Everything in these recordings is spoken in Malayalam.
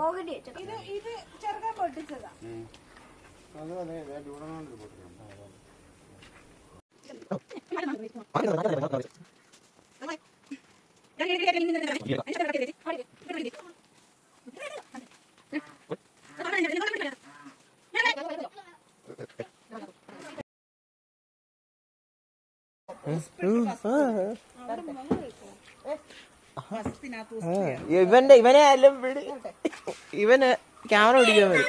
വെച്ചേക്കാം ഇത് ഇത് ചെറുക്കൻ പൊട്ടിച്ചതാ. അത് അതെ ഡൂണോണ്ട് പോട്ടിട്ടുണ്ട് ഇവന്റെ ഇവനെ എല്ലാം വിട്. ഇവന് ക്യാമറ പിടിക്കാൻ വരും.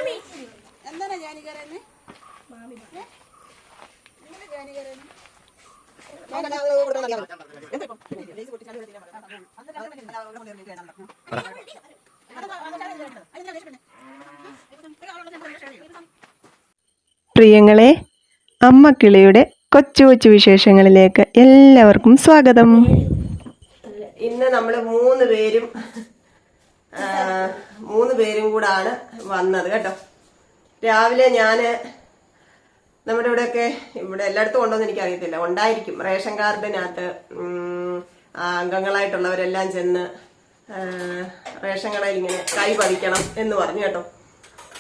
എന്താണ് ജാനികരന്ന് ജാനികരന്ന് പ്രിയങ്ങളെ അമ്മക്കിളിയുടെ കൊച്ചു കൊച്ചു വിശേഷങ്ങളിലേക്ക് എല്ലാവർക്കും സ്വാഗതം. ഇന്ന് നമ്മൾ മൂന്ന് പേരും മൂന്ന് പേരും കൂടാണ് വന്നത് കേട്ടോ. രാവിലെ ഞാൻ നമ്മുടെ ഇവിടെയൊക്കെ ഇവിടെ എല്ലായിടത്തും ഉണ്ടോന്ന് എനിക്കറിയത്തില്ല. ഉണ്ടായിരിക്കും. റേഷൻ കാർഡിനകത്ത് അംഗങ്ങളായിട്ടുള്ളവരെല്ലാം ചെന്ന് റേഷൻ കടയിൽ ഇങ്ങനെ കൈ പതിക്കണം എന്ന് പറഞ്ഞു കേട്ടോ.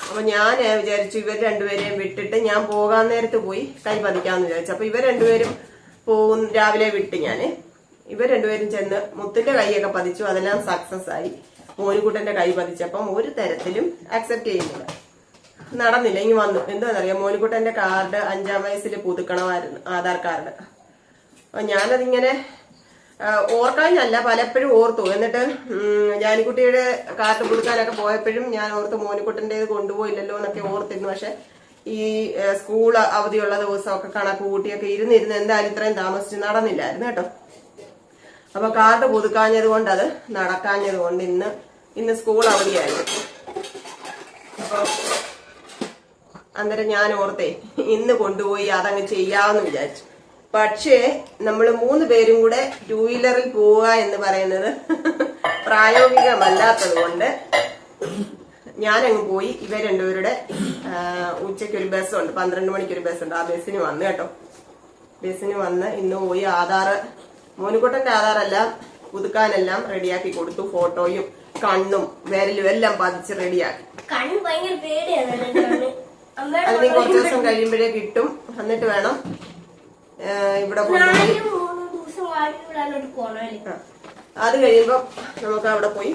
അപ്പൊ ഞാൻ വിചാരിച്ചു ഇവർ രണ്ടുപേരെയും വിട്ടിട്ട് ഞാൻ പോകാൻ നേരത്ത് പോയി കൈ പതിക്കാന്ന് വിചാരിച്ചു. അപ്പൊ ഇവർ രണ്ടുപേരും പോകും രാവിലെ വിട്ട് ഞാൻ. ഇവർ രണ്ടുപേരും ചെന്ന് മുത്തിന്റെ കൈയൊക്കെ പതിച്ചു അതെല്ലാം സക്സസ് ആയി. മോനുകുട്ടന്റെ കൈ പതിച്ചപ്പം ഒരു തരത്തിലും അക്സെപ്റ്റ് ചെയ്യുന്നില്ല. നടന്നില്ല ഇനി വന്നു. എന്താണെന്നറിയാം മോനുകുട്ടന്റെ കാർഡ് അഞ്ചാം വയസ്സിൽ പുതുക്കണമായിരുന്നു ആധാർ കാർഡ് അപ്പൊ ഞാനതിങ്ങനെ ഓർക്കാഞ്ഞല്ല പലപ്പോഴും ഓർത്തു. എന്നിട്ട് ജാനിക്കുട്ടിയുടെ കാർഡ് പുതുക്കാനൊക്കെ പോയപ്പോഴും ഞാൻ ഓർത്ത് മോനിക്കുട്ടന്റെത് കൊണ്ടുപോയില്ലല്ലോ എന്നൊക്കെ ഓർത്തിരുന്നു. പക്ഷെ ഈ സ്കൂൾ അവധിയുള്ള ദിവസമൊക്കെ കണക്ക് കൂട്ടിയൊക്കെ ഇരുന്നിരുന്ന് എന്തായാലും ഇത്രയും താമസിച്ച് നടന്നില്ലായിരുന്നു കേട്ടോ. അപ്പൊ കാർഡ് പുതുക്കാഞ്ഞത് കൊണ്ട് അത് നടക്കാഞ്ഞത് കൊണ്ട് ഇന്ന് ഇന്ന് സ്കൂൾ അവധിയായിരുന്നു. അപ്പൊ അന്നേരം ഞാൻ ഓർത്തേ ഇന്ന് കൊണ്ടുപോയി അതങ്ങ് ചെയ്യാമെന്ന് വിചാരിച്ചു. പക്ഷേ നമ്മൾ മൂന്ന് പേരും കൂടെ ടൂ വീലറിൽ പോവുക എന്ന് പറയുന്നത് പ്രായോഗികമല്ലാത്തത് കൊണ്ട് ഞാനങ്ങ് പോയി. ഇവ രണ്ടുപേരുടെ ഉച്ചയ്ക്ക് ഒരു ബസ്സുണ്ട്. പന്ത്രണ്ട് മണിക്ക് ഒരു ബസ്സുണ്ട്. ആ ബസ്സിന് വന്ന് കേട്ടോ. ബസ്സിന് വന്ന് ഇന്ന് പോയി ആധാർ മോനുകുട്ടന്റെ ആധാറെല്ലാം പുതുക്കാനെല്ലാം റെഡിയാക്കി കൊടുത്തു. ഫോട്ടോയും കണ്ണും വിരലും എല്ലാം പതിച്ച് റെഡിയാക്കി. അതിന് കുറച്ച് ദിവസം കഴിയുമ്പോഴേ കിട്ടും. എന്നിട്ട് വേണം ഇവിടെ കൊണ്ടുപോയി. അത് കഴിയുമ്പോ നമുക്ക് അവിടെ പോയി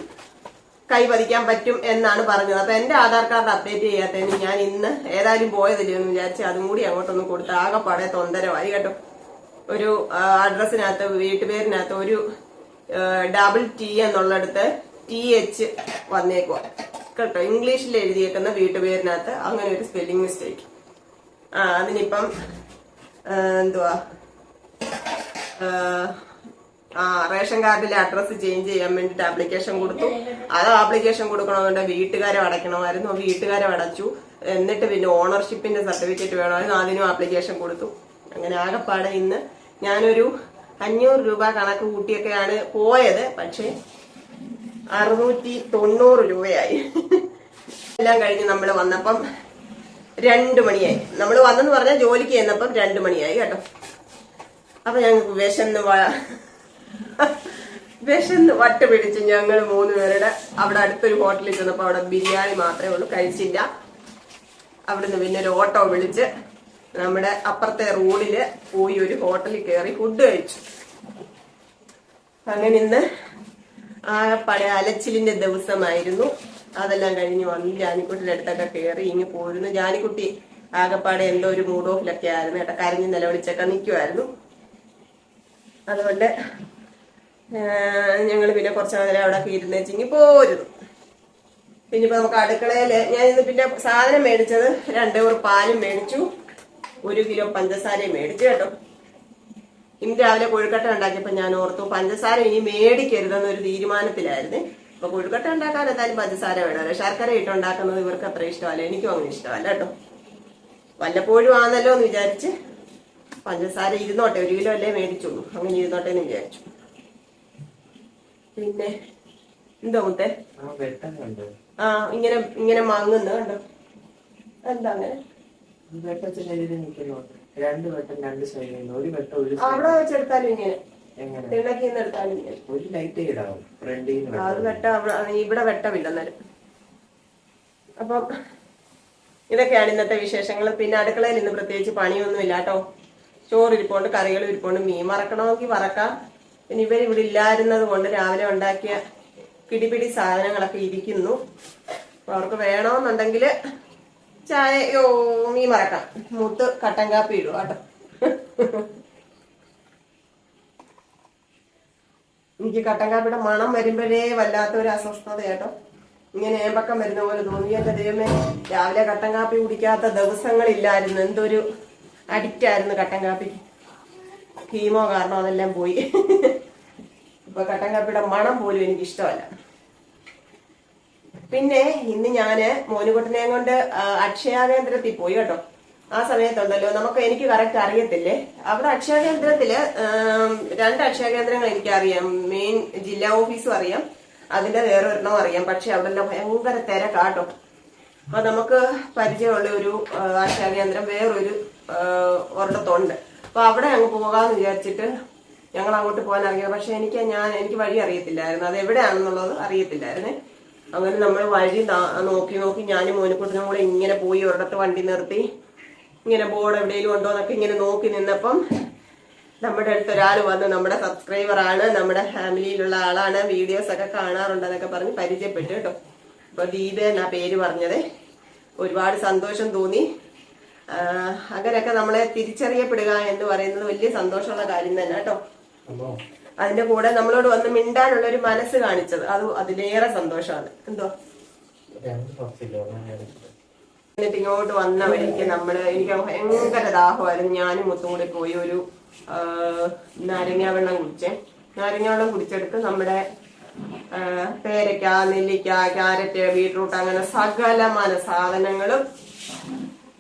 കൈ പതിക്കാൻ പറ്റും എന്നാണ് പറഞ്ഞത്. അപ്പൊ എന്റെ ആധാർ കാർഡ് അപ്ഡേറ്റ് ചെയ്യാത്തതിന് ഞാൻ ഇന്ന് ഏതായാലും പോയതില്ലെന്ന് വിചാരിച്ച് അതും കൂടി അങ്ങോട്ടൊന്നും കൊടുത്ത് ആകെപ്പാടെ തൊന്തരമായി കേട്ടോ. ഒരു അഡ്രസ്സിനകത്ത് വീട്ടുപേരിനകത്ത് ഒരു ഡബിൾ ടി എന്നുള്ളിടത്ത് ടി എച്ച് വന്നേക്കുക കേട്ടോ? ഇംഗ്ലീഷിൽ എഴുതിയേക്കുന്ന വീട്ടുപേരിനകത്ത് അങ്ങനെ ഒരു സ്പെല്ലിംഗ് മിസ്റ്റേക്ക് ആ അതിനിപ്പം എന്തുവാ? ആ റേഷൻ കാർഡിലെ അഡ്രസ്സ് ചേഞ്ച് ചെയ്യാൻ വേണ്ടിട്ട് ആപ്ലിക്കേഷൻ കൊടുത്തു. അത് ആപ്ലിക്കേഷൻ കൊടുക്കണമെന്നുണ്ട് വീട്ടുകാരെ അടയ്ക്കണമായിരുന്നു. വീട്ടുകാരെ അടച്ചു. എന്നിട്ട് പിന്നെ ഓണർഷിപ്പിന്റെ സർട്ടിഫിക്കറ്റ് വേണമായിരുന്നു. അതിനും ആപ്ലിക്കേഷൻ കൊടുത്തു. അങ്ങനെ ആകെപ്പാടെ ഇന്ന് ഞാനൊരു അഞ്ഞൂറ് രൂപ കണക്ക് കൂട്ടിയൊക്കെയാണ് പോയത്. പക്ഷേ അറുന്നൂറ്റി തൊണ്ണൂറ് രൂപയായി. എല്ലാം കഴിഞ്ഞ് നമ്മൾ വന്നപ്പം രണ്ടു മണിയായി. നമ്മൾ വന്നെന്ന് പറഞ്ഞാൽ ജോലിക്ക് ചെന്നപ്പം രണ്ടു മണിയായി കേട്ടോ. അപ്പൊ ഞങ്ങൾക്ക് വിശന്ന് വിശന്ന് വട്ട് പിടിച്ച് ഞങ്ങൾ മൂന്ന് പേരുടെ അവിടെ അടുത്തൊരു ഹോട്ടലിൽ ചെന്നപ്പോൾ അവിടെ ബിരിയാണി മാത്രമേ ഉള്ളൂ കഴിച്ചില്ല. അവിടുന്ന് പിന്നെ ഒരു ഓട്ടോ വിളിച്ച് നമ്മുടെ അപ്പുറത്തെ റോഡിൽ പോയി ഒരു ഹോട്ടലിൽ കയറി ഫുഡ് കഴിച്ചു. അങ്ങനെ ഇന്ന് ആ പഴയ അലച്ചിലിന്റെ ദിവസമായിരുന്നു. അതെല്ലാം കഴിഞ്ഞ് വന്ന് ജാനിക്കുട്ടിയുടെ അടുത്തൊക്കെ കയറി ഇങ്ങ് പോയിരുന്നു ജാനിക്കുട്ടി ആകപ്പാടെ എന്തോ ഒരു മൂഡ് ഓഫിലൊക്കെ ആയിരുന്നു. ഏട്ട കരഞ്ഞ് നിലവിളിച്ചൊക്കെ നിൽക്കുമായിരുന്നു അതുകൊണ്ട് ഞങ്ങൾ പിന്നെ കുറച്ച് നേരം അവിടെ ഇരുന്ന് വെച്ചിങ്ങി പോരുന്നു. പിന്നെ ഇപ്പൊ നമുക്ക് അടുക്കളയിൽ ഞാൻ ഇന്ന് പിന്നെ സാധനം മേടിച്ചത് രണ്ടേ ഒരു പാലും മേടിച്ചു. ഒരു കിലോ പഞ്ചസാരയും മേടിച്ചു കേട്ടോ. ഇന്ന് രാവിലെ കൊഴുക്കട്ട ഉണ്ടാക്കിയപ്പോ ഞാൻ ഓർത്തു പഞ്ചസാര ഇനി മേടിക്കരുതെന്നൊരു തീരുമാനത്തിലായിരുന്നു. അപ്പൊ കൊഴുക്കട്ട ഉണ്ടാക്കാൻ എന്തായാലും പഞ്ചസാര വേണമല്ലോ ശർക്കര ഇട്ട് ഉണ്ടാക്കുന്നത് ഇവർക്ക് അത്ര ഇഷ്ടമല്ല. എനിക്കും അങ്ങനെ ഇഷ്ടമല്ല കേട്ടോ. വല്ലപ്പോഴും ആണല്ലോ എന്ന് വിചാരിച്ച് പഞ്ചസാര ഇരുന്നോട്ടെ ഒരു കിലോ അല്ലേ മേടിച്ചുള്ളൂ. അങ്ങനെ ഇരുന്നോട്ടെ എന്ന് വിചാരിച്ചു. പിന്നെ എന്തോ മുത്തേ? ആ ഇങ്ങനെ ഇങ്ങനെ മങ്ങുന്നു കണ്ടോ? എന്താ അങ്ങനെ? വെട്ടത്തിന്റെ ഇതിൽ നിൽക്കുന്നുണ്ട് രണ്ട് വെട്ടം രണ്ട് സൈഡിൽ ഒരു വെട്ടം ഒരു അവിടെ വെച്ചെടുത്താലും ഇങ്ങനെ. എങ്ങനെ? നിന്ന് എടുത്താലും ഇങ്ങനെ. ഒരു ലൈറ്റ് ഇടാവും. ഫ്രണ്ടിൽ ആ, അത് വെട്ട ഇവിടെ വെട്ടമില്ല എന്നാലും. അപ്പം ഇതൊക്കെയാണ് ഇന്നത്തെ വിശേഷങ്ങൾ. പിന്നെ അടുക്കളയിൽ ഇന്ന് പ്രത്യേകിച്ച് പണിയൊന്നും ഇല്ല കേട്ടോ. ചോറ് ഇരിപ്പുണ്ട് കറികൾ ഇരിപ്പുണ്ട്. മീൻ മറക്കണമെങ്കിൽ മറക്കാം പിന്നെ ഇവർ ഇവിടെ ഇല്ലായിരുന്നത് കൊണ്ട് രാവിലെ ഉണ്ടാക്കിയ പിടിപിടി സാധനങ്ങളൊക്കെ ഇരിക്കുന്നു. അപ്പൊ അവർക്ക് വേണമെന്നുണ്ടെങ്കിൽ ചായയോ മീൻ മറക്കാം മൂത്ത് കട്ടൻ കാപ്പി ഇടുക കേട്ടോ. എനിക്ക് കട്ടൻ കാപ്പിയുടെ മണം വരുമ്പോഴേ വല്ലാത്തൊരു അസ്വസ്ഥത കേട്ടോ. ഇങ്ങനെ ഏമ്പക്കം വരുന്ന പോലെ തോന്നി. എന്റെ ദൈവമേ രാവിലെ കട്ടൻ കാപ്പി കുടിക്കാത്ത ദിവസങ്ങളില്ലായിരുന്നു. എന്തൊരു അഡിക്റ്റ് ആയിരുന്നു കട്ടൻ കാപ്പിക്ക് കീമോ കാരണം അതെല്ലാം പോയി. ഇപ്പൊ കട്ടൻ കാപ്പിയുടെ മണം പോലും എനിക്ക് ഇഷ്ടമല്ല പിന്നെ ഇന്ന് ഞാൻ മോനുകുട്ടനെയും കൊണ്ട് ആ, അക്ഷയ കേന്ദ്രത്തിൽ പോയി കേട്ടോ. ആ സമയത്തുണ്ടല്ലോ. നമുക്ക് എനിക്ക് കറക്റ്റ് അറിയത്തില്ലേ? അവിടെ അക്ഷയ കേന്ദ്രത്തിൽ രണ്ട് അക്ഷയ കേന്ദ്രങ്ങൾ എനിക്കറിയാം. മെയിൻ ജില്ലാ ഓഫീസും അറിയാം. അതിന്റെ വേറെ ഒരെണ്ണം അറിയാം. പക്ഷെ അവിടെ എല്ലാം ഭയങ്കര തിരക്കാട്ടോ അപ്പൊ നമുക്ക് പരിചയമുള്ള ഒരു അക്ഷയകേന്ദ്രം അക്ഷയ കേന്ദ്രം വേറൊരു ഒരിടത്തുണ്ട്. അപ്പൊ അവിടെ അങ്ങ് പോകാന്ന് വിചാരിച്ചിട്ട് ഞങ്ങൾ അങ്ങോട്ട് പോകാൻ അറിയാം പക്ഷെ എനിക്ക് ഞാൻ എനിക്ക് വഴി അറിയത്തില്ലായിരുന്നു. അത് എവിടെയാണെന്നുള്ളത് അറിയത്തില്ലായിരുന്നേ. അങ്ങനെ നമ്മൾ വഴി നോക്കി നോക്കി ഞാനും മോനിക്കുട്ടനും കൂടെ ഇങ്ങനെ പോയി ഒരിടത്ത് വണ്ടി നിർത്തി. ഇങ്ങനെ ബോർഡ് എവിടെയെങ്കിലും ഉണ്ടോ എന്നൊക്കെ ഇങ്ങനെ നോക്കി നിന്നപ്പം നമ്മുടെ അടുത്ത് ഒരാൾ വന്ന് നമ്മുടെ സബ്സ്ക്രൈബർ ആണ് നമ്മുടെ ഫാമിലിയിലുള്ള ആളാണ് വീഡിയോസ് ഒക്കെ കാണാറുണ്ടെന്നൊക്കെ പറഞ്ഞ് പരിചയപ്പെട്ടു കേട്ടോ. അപ്പൊ ദീപ എന്നാ പേര് പറഞ്ഞത്. ഒരുപാട് സന്തോഷം തോന്നി. അങ്ങനെയൊക്കെ നമ്മളെ തിരിച്ചറിയപ്പെടുക എന്ന് പറയുന്നത് വലിയ സന്തോഷമുള്ള കാര്യം തന്നെ കേട്ടോ. അതിന്റെ കൂടെ നമ്മളോട് വന്ന് മിണ്ടാനുള്ള ഒരു മനസ്സ് കാണിച്ചത്. അത് അതിലേറെ സന്തോഷമാണ്. എന്തോ? എന്നിട്ട് ഇങ്ങോട്ട് വന്ന വഴിക്ക് നമ്മൾ എനിക്ക് ഭയങ്കര ദാഹമായിരുന്നു. ഞാനും മുത്തും കൂടി പോയി ഒരു നാരങ്ങ വെള്ളം കുടിച്ചേ. നാരങ്ങ വെള്ളം കുടിച്ചെടുത്ത് നമ്മുടെ പേരയ്ക്ക നെല്ലിക്ക ക്യാരറ്റ് ബീട്രൂട്ട് അങ്ങനെ സകലമാന സാധനങ്ങളും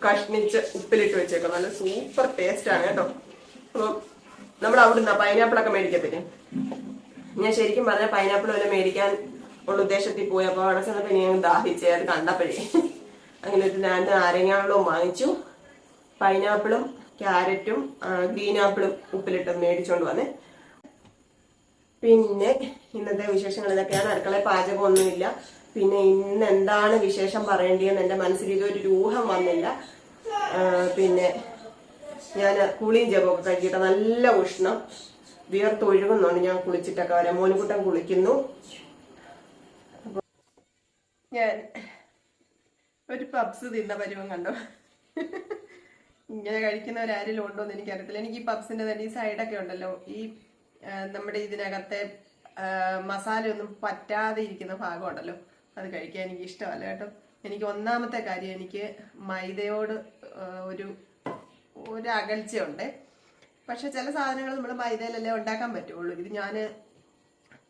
കഷ്ണിച്ച് ഉപ്പിലിട്ട് വെച്ചേക്കും നല്ല സൂപ്പർ ടേസ്റ്റ് ആണ് കേട്ടോ. അപ്പം നമ്മൾ അവിടുന്ന് ഒക്കെ മേടിക്കത്തില്ലേ? ഞാൻ ശരിക്കും പറഞ്ഞ പൈനാപ്പിൾ വല്ല മേടിക്കാൻ ഉള്ള ഉദ്ദേശത്തിൽ പോയി. അപ്പൊ അവിടെ ചെന്നപ്പോ ഇനി ഞാൻ ദാഹിച്ചേ അത് കണ്ടപ്പോഴേ. അങ്ങനെ ഒരു രണ്ട് നാരങ്ങാവെള്ളവും വാങ്ങിച്ചു. പൈനാപ്പിളും ക്യാരറ്റും ഗ്രീൻ ആപ്പിളും ഉപ്പിലിട്ട് മേടിച്ചോണ്ട് വന്നേ. പിന്നെ ഇന്നത്തെ വിശേഷങ്ങൾ ഇതൊക്കെയാണ്. അടുക്കള പാചകമൊന്നുമില്ല. പിന്നെ ഇന്ന് എന്താണ് വിശേഷം പറയേണ്ടതെന്ന് എന്റെ മനസ്സിൽ ഇതൊരു രൂഹം വന്നില്ല. പിന്നെ ഞാൻ കുളിയും ജപമൊക്കെ കഴിച്ചിട്ട് നല്ല ഉഷ്ണം. വിയർത്തൊഴുകുന്നുണ്ട് ഞാൻ കുളിച്ചിട്ടൊക്കെ വരാം. മോനുകുട്ടൻ കുളിക്കുന്നു. ഞാൻ ഒരു പബ്സ് തിന്ന പരുവം കണ്ടോ? ഇങ്ങനെ കഴിക്കുന്നവരാരെങ്കിലും ഉണ്ടോ എന്ന് എനിക്കറിയത്തില്ല. എനിക്ക് ഈ പബ്സിന്റെ തന്നെ ഈ സൈഡൊക്കെ ഉണ്ടല്ലോ. ഈ നമ്മുടെ ഇതിനകത്തെ മസാലയൊന്നും പറ്റാതെ ഇരിക്കുന്ന ഭാഗം ഉണ്ടല്ലോ. അത് കഴിക്കാൻ എനിക്ക് ഇഷ്ടമല്ല കേട്ടോ. എനിക്ക് ഒന്നാമത്തെ കാര്യം എനിക്ക് മൈദയോട് ഒരു ഒരു അകൽച്ചയുണ്ട്. പക്ഷെ ചില സാധനങ്ങൾ നമ്മൾ മൈദയിലല്ലേ ഉണ്ടാക്കാൻ പറ്റുള്ളൂ. ഇത് ഞാൻ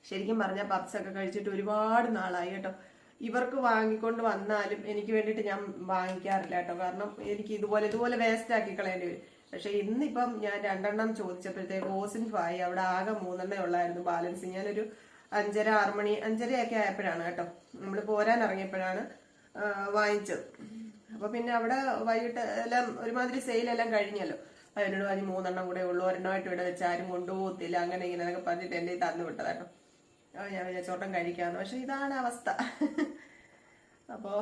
ശരിക്കും പറഞ്ഞാൽ പപ്സൊക്കെ കഴിച്ചിട്ട് ഒരുപാട് നാളായി കേട്ടോ. ഇവർക്ക് വാങ്ങിക്കൊണ്ട് വന്നാലും എനിക്ക് വേണ്ടിയിട്ട് ഞാൻ വാങ്ങിക്കാറില്ല കേട്ടോ. കാരണം എനിക്ക് ഇതുപോലെ ഇതുപോലെ വേസ്റ്റ് ആക്കി കളയേണ്ടി വരും. പക്ഷെ ഇന്നിപ്പം ഞാൻ രണ്ടെണ്ണം ചോദിച്ചപ്പോഴത്തേക്ക് ഓസിൻ ഫായി അവിടെ ആകെ മൂന്നെണ്ണേ ഉള്ളായിരുന്നു ബാലൻസ്. ഞാനൊരു അഞ്ചര ആറ് മണി അഞ്ചരയൊക്കെ ആയപ്പോഴാണ് കേട്ടോ. നമ്മൾ പോരാൻ ഇറങ്ങിയപ്പോഴാണ് വാങ്ങിച്ചത്. അപ്പൊ പിന്നെ അവിടെ വൈകിട്ട് എല്ലാം ഒരുമാതിരി സെയിലെല്ലാം കഴിഞ്ഞല്ലോ. അതിനോട് പറഞ്ഞ് മൂന്നെണ്ണം കൂടെ ഉള്ളൂ. ഒരെണ്ണമായിട്ട് ഇവിടെ വെച്ച് ആരും കൊണ്ടുപോകത്തില്ല. അങ്ങനെ ഇങ്ങനെ എന്നൊക്കെ പറഞ്ഞിട്ട് എന്റെ തന്നു വിട്ടതാട്ടോ. ഞാൻ വിചാരിച്ചോട്ടം കഴിക്കാന്ന്. പക്ഷെ ഇതാണ് അവസ്ഥ. അപ്പോ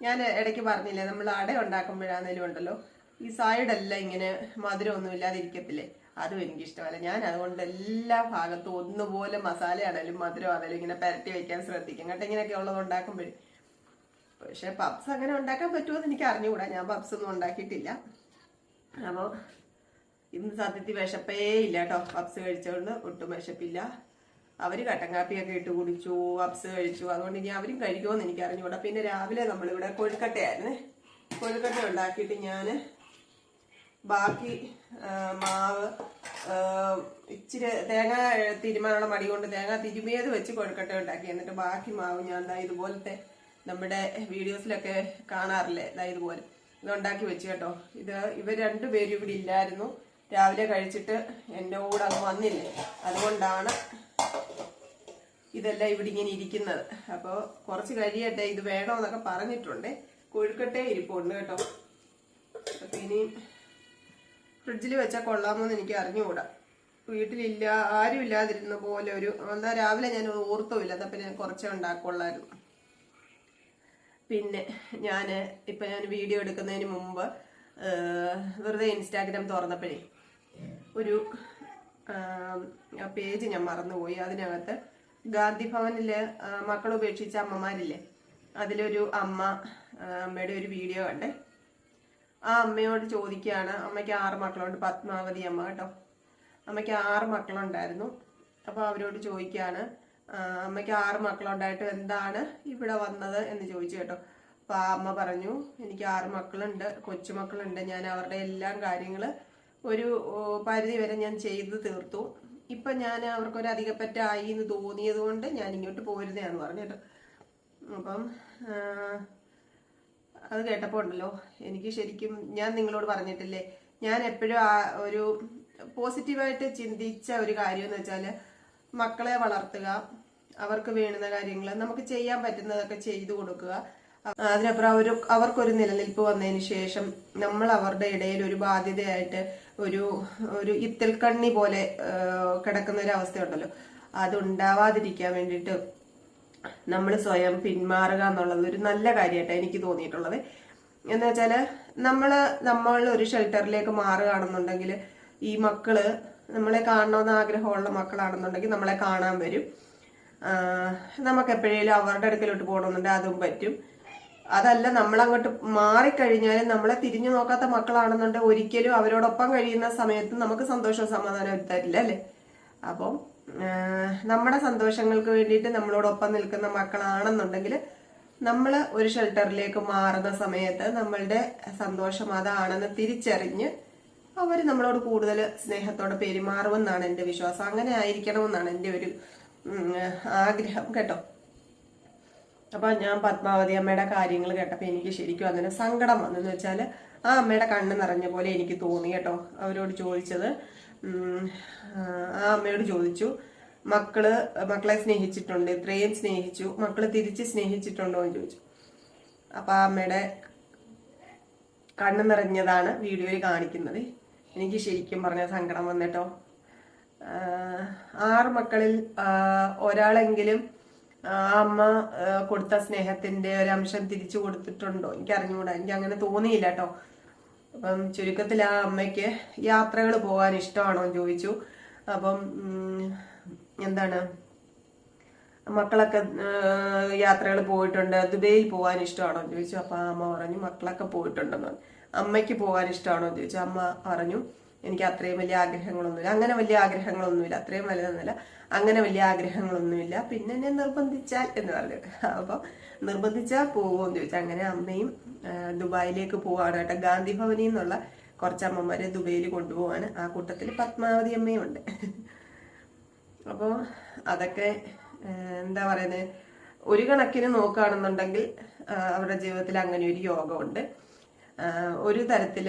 ഞാൻ ഇടയ്ക്ക് പറഞ്ഞില്ലേ നമ്മൾ അട ഉണ്ടാക്കുമ്പോഴാണേലും ഉണ്ടല്ലോ ഈ സൈഡെല്ലാം ഇങ്ങനെ മധുരമൊന്നും ഇല്ലാതെ ഇല്ലാതിരിക്കത്തില്ലേ അതും എനിക്കിഷ്ടമല്ല. ഞാൻ അതുകൊണ്ട് എല്ലാ ഭാഗത്തും ഒന്നുപോലെ മസാലയാണേലും മധുരം ആണേലും ഇങ്ങനെ പരട്ടി വെക്കാൻ ശ്രദ്ധിക്കും. കേട്ടോ ഇങ്ങനെയൊക്കെ ഉള്ളത് ഉണ്ടാക്കുമ്പോഴേ പക്ഷെ പപ്സ് അങ്ങനെ ഉണ്ടാക്കാൻ പറ്റുമോ എന്ന് എനിക്ക് അറിഞ്ഞുകൂടാ. ഞാൻ പപ്സ് ഒന്നും ഉണ്ടാക്കിയിട്ടില്ല. അപ്പോൾ ഇന്ന് സത്യത്തിൽ വിശപ്പേ ഇല്ല കേട്ടോ. പപ്സ് കഴിച്ചുകൊണ്ട് ഒട്ടും വിശപ്പില്ല. അവർ കട്ടൻ കാപ്പിയൊക്കെ ഇട്ട് കുടിച്ചു പപ്സ് കഴിച്ചു. അതുകൊണ്ട് ഇനി അവരും കഴിക്കുമോന്ന് എനിക്ക് അറിഞ്ഞുകൂടാ. പിന്നെ രാവിലെ നമ്മളിവിടെ കൊഴുക്കട്ടയായിരുന്നു കൊഴുക്കട്ട ഉണ്ടാക്കിയിട്ട് ഞാൻ ബാക്കി മാവ് ഇച്ചിരി തേങ്ങ തിരുമാനുള്ള മടി കൊണ്ട് തേങ്ങ തിരുമിയത് വെച്ച് കൊഴുക്കട്ട ഉണ്ടാക്കി. എന്നിട്ട് ബാക്കി മാവ് ഞാൻ ഇതുപോലത്തെ നമ്മുടെ വീഡിയോസിലൊക്കെ കാണാറില്ലേ? ദാ ഇതുപോലെ. ഇത് ഉണ്ടാക്കി വെച്ച് കേട്ടോ. ഇത് ഇവർ രണ്ടുപേരും ഇവിടെ ഇല്ലായിരുന്നു. രാവിലെ കഴിച്ചിട്ട് എന്റെ കൂടെ അങ്ങ് വന്നില്ലേ? അതുകൊണ്ടാണ് ഇതെല്ലാം ഇവിടെ ഇങ്ങനെ ഇരിക്കുന്നത്. അപ്പോൾ കുറച്ച് കഴിയട്ടെ ഇത് വേണമെന്നൊക്കെ പറഞ്ഞിട്ടുണ്ട്. കൊഴുക്കട്ടെ ഇരിപ്പുണ്ട് കേട്ടോ. അപ്പൊ ഇനി ഫ്രിഡ്ജിൽ വെച്ചാൽ കൊള്ളാമെന്ന് എനിക്ക് അറിഞ്ഞുകൂടാ. വീട്ടിലില്ല ആരും ഇല്ലാതിരുന്ന പോലെ ഒരു എന്താ രാവിലെ ഞാൻ ഓർത്തുമില്ല എന്നാൽ ഞാൻ കുറച്ചേ ഉണ്ടാക്കുള്ളായിരുന്നു. പിന്നെ ഞാൻ ഇപ്പൊ ഞാൻ വീഡിയോ എടുക്കുന്നതിന് മുമ്പ് വെറുതെ ഇൻസ്റ്റാഗ്രാം തുറന്നപ്പോഴേ ഒരു പേജ് ഞാൻ മറന്നുപോയി. അതിനകത്ത് ഗാന്ധി ഭവനിൽ മക്കൾ ഉപേക്ഷിച്ച അമ്മമാരില്ലേ അതിലൊരു അമ്മ അമ്മയുടെ ഒരു വീഡിയോ കണ്ടേ. ആ അമ്മയോട് ചോദിക്കുകയാണ് അമ്മയ്ക്ക് ആറ് മക്കളുണ്ട് പത്മാവതി അമ്മ കേട്ടോ? അമ്മയ്ക്ക് ആറ് മക്കളുണ്ടായിരുന്നു. അപ്പോൾ അവരോട് ചോദിക്കുകയാണ് അമ്മയ്ക്ക് ആറ് മക്കളുണ്ടായിട്ട് എന്താണ് ഇവിടെ വന്നത് എന്ന് ചോദിച്ചു കേട്ടോ. അപ്പോൾ അമ്മ പറഞ്ഞു എനിക്ക് ആറ് മക്കളുണ്ട് കൊച്ചുമക്കളുണ്ട് ഞാൻ അവരുടെ എല്ലാം കാര്യങ്ങൾ ഒരു പരിധി വരെ ഞാൻ ചെയ്ത് തീർത്തു. ഇപ്പം ഞാൻ അവർക്കൊരു അധികപ്പറ്റായി എന്ന് തോന്നിയത് കൊണ്ട് ഞാൻ ഇങ്ങോട്ട് പോരുന്നതാന്ന് പറഞ്ഞു കേട്ടോ. അപ്പം അത് കേട്ടപ്പോൾ ഉണ്ടല്ലോ എനിക്ക് ശരിക്കും ഞാൻ നിങ്ങളോട് പറഞ്ഞിട്ടില്ലേ ഞാൻ എപ്പോഴും ഒരു പോസിറ്റീവായിട്ട് ചിന്തിച്ച ഒരു കാര്യം എന്ന് വെച്ചാൽ മക്കളെ വളർത്തുക അവർക്ക് വേണ്ടുന്ന കാര്യങ്ങൾ നമുക്ക് ചെയ്യാൻ പറ്റുന്നതൊക്കെ ചെയ്തു കൊടുക്കുക. അതിനപ്പുറം അവർ അവർക്കൊരു നിലനിൽപ്പ് വന്നതിന് ശേഷം നമ്മൾ അവരുടെ ഇടയിൽ ഒരു ബാധ്യതയായിട്ട് ഒരു ഒരു ഇത്തൽ കണ്ണി പോലെ കിടക്കുന്ന ഒരു അവസ്ഥയുണ്ടല്ലോ അതുണ്ടാവാതിരിക്കാൻ വേണ്ടിയിട്ട് നമ്മൾ സ്വയം പിന്മാറുക എന്നുള്ളത് ഒരു നല്ല കാര്യമായിട്ടാണ് എനിക്ക് തോന്നിയിട്ടുള്ളത്. എന്ന് വെച്ചാൽ നമ്മൾ നമ്മൾ ഒരു ഷെൽട്ടറിലേക്ക് മാറുകയാണെന്നുണ്ടെങ്കിൽ ഈ മക്കൾ നമ്മളെ കാണണമെന്ന് ആഗ്രഹമുള്ള മക്കളാണെന്നുണ്ടെങ്കിൽ നമ്മളെ കാണാൻ വരും. നമുക്ക് എപ്പോഴേലും അവരുടെ അടുക്കലോട്ട് പോകണമെന്നുണ്ടെങ്കിൽ അതും പറ്റും. അതല്ല നമ്മളങ്ങോട്ട് മാറിക്കഴിഞ്ഞാലും നമ്മളെ തിരിഞ്ഞു നോക്കാത്ത മക്കളാണെന്നുണ്ടെങ്കിൽ ഒരിക്കലും അവരോടൊപ്പം കഴിയുന്ന സമയത്ത് നമുക്ക് സന്തോഷവും സമാധാനവും തരില്ല അല്ലേ? അപ്പം നമ്മുടെ സന്തോഷങ്ങൾക്ക് വേണ്ടിയിട്ട് നമ്മളോടൊപ്പം നിൽക്കുന്ന മക്കളാണെന്നുണ്ടെങ്കിൽ നമ്മൾ ഒരു ഷെൽട്ടറിലേക്ക് മാറുന്ന സമയത്ത് നമ്മളുടെ സന്തോഷം അതാണെന്ന് തിരിച്ചറിഞ്ഞ് അവർ നമ്മളോട് കൂടുതൽ സ്നേഹത്തോടെ പെരുമാറുമെന്നാണ് എന്റെ വിശ്വാസം. അങ്ങനെ ആയിരിക്കണമെന്നാണ് എന്റെ ഒരു ആഗ്രഹം കേട്ടോ. അപ്പൊ ഞാൻ പത്മാവതി അമ്മയുടെ കാര്യങ്ങൾ കേട്ടപ്പോൾ എനിക്ക് ശരിക്കും അങ്ങനെ സങ്കടം വന്നെന്ന് വെച്ചാൽ ആ അമ്മയുടെ കണ്ണ് നിറഞ്ഞ പോലെ എനിക്ക് തോന്നി കേട്ടോ. അവരോട് ചോദിച്ചത് ആ അമ്മയോട് ചോദിച്ചു മക്കൾ മക്കളെ സ്നേഹിച്ചിട്ടുണ്ട് ഇത്രയും സ്നേഹിച്ചു മക്കൾ തിരിച്ച് സ്നേഹിച്ചിട്ടുണ്ടോ? എന്ന് ചോദിച്ചു. അപ്പൊ ആ അമ്മയുടെ കണ്ണ് നിറഞ്ഞതാണ് വീഡിയോയിൽ കാണിക്കുന്നത്. എനിക്ക് ശരിക്കും പറഞ്ഞ സങ്കടം വന്നിട്ടോ? ആറ് മക്കളിൽ ഒരാളെങ്കിലും അമ്മ കൊടുത്ത സ്നേഹത്തിന്റെ ഒരു അംശം തിരിച്ചു കൊടുത്തിട്ടുണ്ടോ? എനിക്ക് അറിഞ്ഞുകൂടാ എനിക്ക് അങ്ങനെ തോന്നിയില്ല കേട്ടോ അപ്പം ചുരുക്കത്തിൽ ആ അമ്മയ്ക്ക് യാത്രകൾ പോകാൻ ഇഷ്ടമാണോ എന്ന് ചോദിച്ചു. അപ്പം എന്താണ്? മക്കളൊക്കെ യാത്രകൾ പോയിട്ടുണ്ട്. ദുബൈയിൽ പോകാൻ ഇഷ്ടമാണോ എന്ന് ചോദിച്ചു. അപ്പൊ ആ അമ്മ പറഞ്ഞു മക്കളൊക്കെ പോയിട്ടുണ്ടെന്ന് പറഞ്ഞു. അമ്മയ്ക്ക് പോകാൻ ഇഷ്ടമാണോ എന്ന് ചോദിച്ചു അമ്മ പറഞ്ഞു എനിക്ക് അത്രയും വലിയ ആഗ്രഹങ്ങളൊന്നുമില്ല. അങ്ങനെ വലിയ ആഗ്രഹങ്ങളൊന്നുമില്ല അത്രയും വലുതൊന്നുമില്ല. അങ്ങനെ വലിയ ആഗ്രഹങ്ങളൊന്നുമില്ല. പിന്നെ എന്നെ നിർബന്ധിച്ചാൽ എന്ന് പറഞ്ഞു. അപ്പൊ നിർബന്ധിച്ചാൽ പോകുമെന്ന് ചോദിച്ചു അങ്ങനെ അമ്മയും ദുബായിലേക്ക് പോവാണ് കേട്ടോ. ഗാന്ധി ഭവനിൽ നിന്നുള്ള കുറച്ച് അമ്മമാരെ ദുബൈയിൽ കൊണ്ടുപോവാണ്. ആ കൂട്ടത്തിൽ പത്മാവതി അമ്മയും ഉണ്ട്. അപ്പോൾ അതൊക്കെ എന്താ പറയുന്നത് ഒരു കണക്കിന് നോക്കുകയാണെന്നുണ്ടെങ്കിൽ അവരുടെ ജീവിതത്തിൽ അങ്ങനെ ഒരു യോഗമുണ്ട്. ഒരു തരത്തിൽ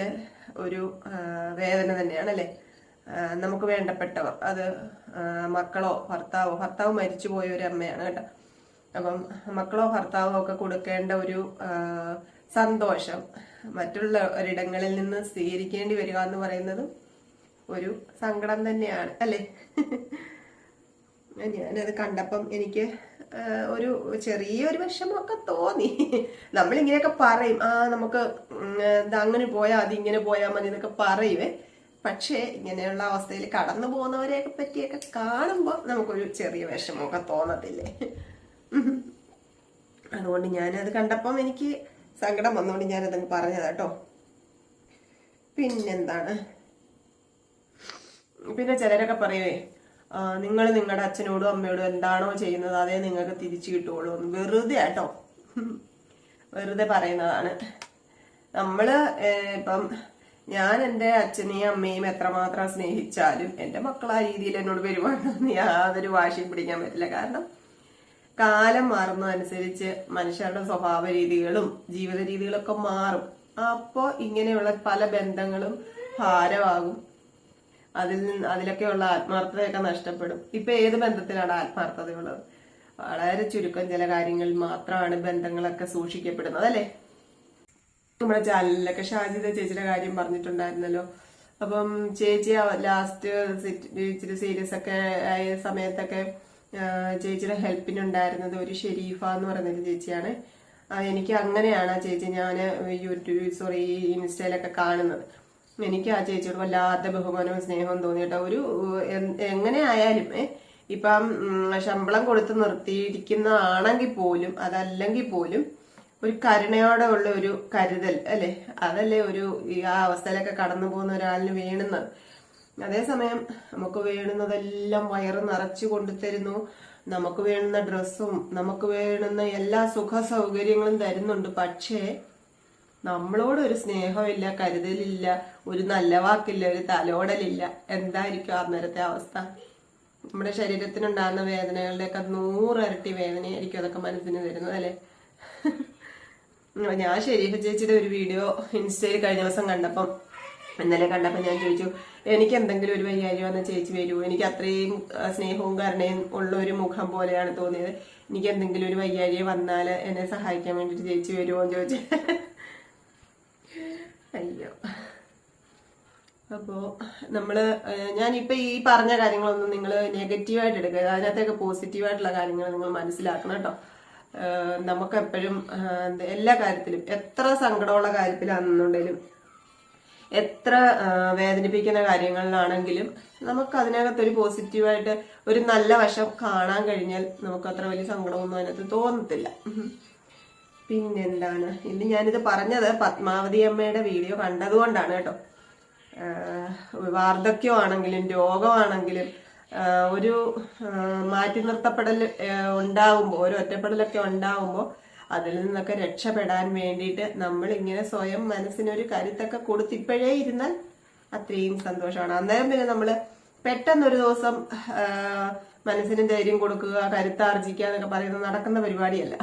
ഒരു വേദന തന്നെയാണ് അല്ലേ നമുക്ക് വേണ്ടപ്പെട്ടവർ അത് മക്കളോ ഭർത്താവോ ഭർത്താവ് മരിച്ചുപോയ ഒരു അമ്മയാണ് കേട്ടോ. അപ്പം മക്കളോ ഭർത്താവോ ഒക്കെ കൊടുക്കേണ്ട ഒരു സന്തോഷം മറ്റുള്ള ഒരിടങ്ങളിൽ നിന്ന് സ്വീകരിക്കേണ്ടി വരിക എന്ന് പറയുന്നതും ഒരു സങ്കടം തന്നെയാണ് അല്ലേ? ഞാനത് കണ്ടപ്പം എനിക്ക് ഒരു ചെറിയൊരു വിഷമമൊക്കെ തോന്നി. നമ്മളിങ്ങനെയൊക്കെ പറയും. ആ നമുക്ക് അങ്ങനെ പോയാൽ അത് ഇങ്ങനെ പോയാൽ മതി എന്നൊക്കെ പറയുവേ പക്ഷേ ഇങ്ങനെയുള്ള അവസ്ഥയിൽ കടന്നു പോകുന്നവരെയൊക്കെ പറ്റിയൊക്കെ കാണുമ്പോൾ നമുക്കൊരു ചെറിയ വിഷമമൊക്കെ തോന്നത്തില്ലേ. അതുകൊണ്ട് ഞാനത് കണ്ടപ്പം എനിക്ക് സങ്കടം വന്നുകൊണ്ട് ഞാനതങ്ങ് പറഞ്ഞതാട്ടോ പിന്നെന്താണ്? പിന്നെ ചിലരൊക്കെ പറയുവേ നിങ്ങൾ നിങ്ങളുടെ അച്ഛനോടും അമ്മയോടും എന്താണോ ചെയ്യുന്നത് അതേ നിങ്ങൾക്ക് തിരിച്ചു കിട്ടുകയുള്ളൂ വെറുതെ ആട്ടോ. വെറുതെ പറയുന്നതാണ്. നമ്മൾ ഇപ്പം ഞാൻ എന്റെ അച്ഛനെയും അമ്മയും എത്രമാത്രം സ്നേഹിച്ചാലും എന്റെ മക്കൾ ആ രീതിയിൽ എന്നോട് പെരുമാറണമെന്ന് യാതൊരു വാശിയും പിടിക്കാൻ പറ്റില്ല. കാരണം കാലം മാറുന്നതനുസരിച്ച് മനുഷ്യരുടെ സ്വഭാവ രീതികളും ജീവിത രീതികളൊക്കെ മാറും. അപ്പോൾ ഇങ്ങനെയുള്ള പല ബന്ധങ്ങളും ഭാരമാകും. അതിൽ നിന്ന് അതിലൊക്കെയുള്ള ആത്മാർത്ഥതയൊക്കെ നഷ്ടപ്പെടും. ഇപ്പൊ ഏത് ബന്ധത്തിലാണ് ആത്മാർത്ഥതയുള്ളത്? വളരെ ചുരുക്കം ചില കാര്യങ്ങളിൽ മാത്രമാണ് ബന്ധങ്ങളൊക്കെ സൂക്ഷിക്കപ്പെടുന്നത് അല്ലേ? നമ്മുടെ ചാനലിലൊക്കെ ഷാജിത ചേച്ചിയുടെ കാര്യം പറഞ്ഞിട്ടുണ്ടായിരുന്നല്ലോ. അപ്പം ചേച്ചി ലാസ്റ്റ് ഇച്ചിരി സീരിയസ് ഒക്കെ ആയ സമയത്തൊക്കെ ചേച്ചിയുടെ ഹെൽപ്പിനുണ്ടായിരുന്നത് ഒരു ഷെരീഫ എന്ന് പറയുന്നൊരു ചേച്ചിയാണ്. എനിക്ക് അങ്ങനെയാണ് ചേച്ചി ഞാൻ യൂട്യൂബ് സോറി ഇൻസ്റ്റയിലൊക്കെ കാണുന്നത്. എനിക്ക് ആ ചേച്ചിയോട് വല്ലാത്ത ബഹുമാനവും സ്നേഹവും തോന്നി കേട്ടോ ഒരു എങ്ങനെ ആയാലും ഇപ്പം ശമ്പളം കൊടുത്ത് നിർത്തിയിരിക്കുന്ന ആണെങ്കിൽ പോലും അതല്ലെങ്കിൽ പോലും ഒരു കരുണയോടെ ഉള്ള ഒരു കരുതൽ അല്ലെ? അതല്ലേ ഒരു ആ അവസ്ഥയിലൊക്കെ കടന്നു പോകുന്ന ഒരാളിന് വേണുന്നത്. അതേസമയം നമുക്ക് വേണുന്നതെല്ലാം വയറ് നിറച്ചു കൊണ്ടുതരുന്നു നമുക്ക് വേണ്ടുന്ന ഡ്രസ്സും നമുക്ക് വേണ്ടുന്ന എല്ലാ സുഖ സൗകര്യങ്ങളും തരുന്നുണ്ട്. പക്ഷേ നമ്മളോട് ഒരു സ്നേഹമില്ല കരുതലില്ല ഒരു നല്ല വാക്കില്ല ഒരു തലോടലില്ല. എന്തായിരിക്കും അന്നേരത്തെ അവസ്ഥ? നമ്മുടെ ശരീരത്തിനുണ്ടാകുന്ന വേദനകളുടെയൊക്കെ നൂറരട്ടി വേദനയായിരിക്കും അതൊക്കെ മനസ്സിന് തരുന്നത് അല്ലേ? ഞാൻ ഷെരീഫ ചേച്ചിയുടെ ഒരു വീഡിയോ ഇൻസ്റ്റയിൽ കഴിഞ്ഞ ദിവസം കണ്ടപ്പം ഇന്നലെ കണ്ടപ്പോൾ ഞാൻ ചോദിച്ചു എനിക്ക് എന്തെങ്കിലും ഒരു വയ്യാരി വന്ന ചേച്ചി വരുമോ എനിക്ക് അത്രയും സ്നേഹവും കരുണയും ഉള്ള ഒരു മുഖം പോലെയാണ് തോന്നിയത്. എനിക്ക് എന്തെങ്കിലും ഒരു വയ്യാരിയെ വന്നാൽ എന്നെ സഹായിക്കാൻ വേണ്ടിയിട്ട് ചേച്ചി വരുമോ? എന്ന് ചോദിച്ചു. അപ്പോ നമ്മൾ ഏഹ്, ഞാനിപ്പോ ഈ പറഞ്ഞ കാര്യങ്ങളൊന്നും നിങ്ങൾ നെഗറ്റീവായിട്ട് എടുക്കുക അതിനകത്തൊക്കെ പോസിറ്റീവായിട്ടുള്ള കാര്യങ്ങൾ നിങ്ങൾ മനസ്സിലാക്കണം കേട്ടോ. നമുക്ക് എപ്പോഴും എല്ലാ കാര്യത്തിലും എത്ര സങ്കടമുള്ള കാര്യത്തിലാണെന്നുണ്ടെങ്കിലും എത്ര വേദനിപ്പിക്കുന്ന കാര്യങ്ങളിലാണെങ്കിലും നമുക്ക് അതിനകത്ത് ഒരു പോസിറ്റീവായിട്ട് ഒരു നല്ല വശം കാണാൻ കഴിഞ്ഞാൽ നമുക്ക് അത്ര വലിയ സങ്കടമൊന്നും അതിനകത്ത് തോന്നത്തില്ല. പിന്നെന്താണ്? ഇന്ന് ഞാനിത് പറഞ്ഞത് പത്മാവതി അമ്മയുടെ വീഡിയോ കണ്ടതുകൊണ്ടാണ് കേട്ടോ. വാർദ്ധക്യമാണെങ്കിലും രോഗമാണെങ്കിലും ഒരു മാറ്റി നിർത്തപ്പെടൽ ഉണ്ടാവുമ്പോൾ ഒരു ഒറ്റപ്പെടലൊക്കെ ഉണ്ടാവുമ്പോൾ അതിൽ നിന്നൊക്കെ രക്ഷപ്പെടാൻ വേണ്ടിയിട്ട് നമ്മൾ ഇങ്ങനെ സ്വയം മനസ്സിനൊരു കരുത്തൊക്കെ കൊടുത്ത് ഇപ്പോഴേ ഇരുന്നാൽ അത്രയും സന്തോഷമാണ്. അന്നേരം പിന്നെ നമ്മൾ പെട്ടെന്നൊരു ദിവസം മനസ്സിന് ധൈര്യം കൊടുക്കുക കരുത്താർജിക്കുക എന്നൊക്കെ പറയുന്നത് നടക്കുന്ന പരിപാടിയല്ല.